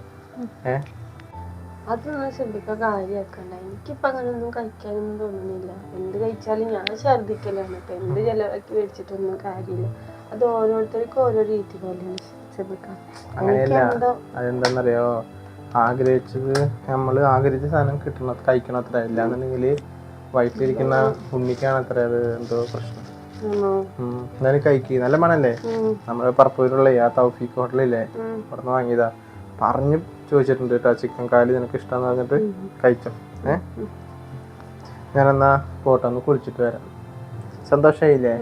ഏഹ്
അതൊന്നും ശ്രദ്ധിക്കാൻ കാര്യമാക്കണ്ട. എനിക്കിപ്പോ അങ്ങനെയൊന്നും കഴിക്കാനൊന്നും തോന്നുന്നില്ല. എന്ത് കഴിച്ചാലും ഞാൻ ഛർദിക്കലാണ് ഇപ്പം എന്ത് ചിലവാക്കി മേടിച്ചിട്ടൊന്നും കാര്യമില്ല. അത് ഓരോരുത്തർക്കും ഓരോ രീതി പോലെയാണ്
അങ്ങനെയല്ല അതെന്താണെന്നറിയോ ആഗ്രഹിച്ചത് നമ്മൾ ആഗ്രഹിച്ച സാധനം കിട്ടണ കഴിക്കണം അത്ര. ഇല്ലാന്നുണ്ടെങ്കിൽ വയറ്റിലിരിക്കുന്ന ഉണ്ണിക്കാണ് അത്ര അത് എന്തോ പ്രശ്നം. എന്നാലും കഴിക്കുക നല്ല മണല്ലേ. നമ്മുടെ പറപ്പൂരുള്ള ആ തൗഫീഖ് ഹോട്ടലില്ലേ. അവിടെ നിന്ന് വാങ്ങിയതാ. പറഞ്ഞു ചോദിച്ചിട്ടുണ്ട് കേട്ടോ ചിക്കൻ കാലി നിനക്ക് ഇഷ്ടമെന്ന് പറഞ്ഞിട്ട് കഴിച്ചോ? ഏ? ഞാനെന്നാ പോട്ടെ ഒന്ന് കുളിച്ചിട്ട് വരാം. സന്തോഷമായില്ലേ.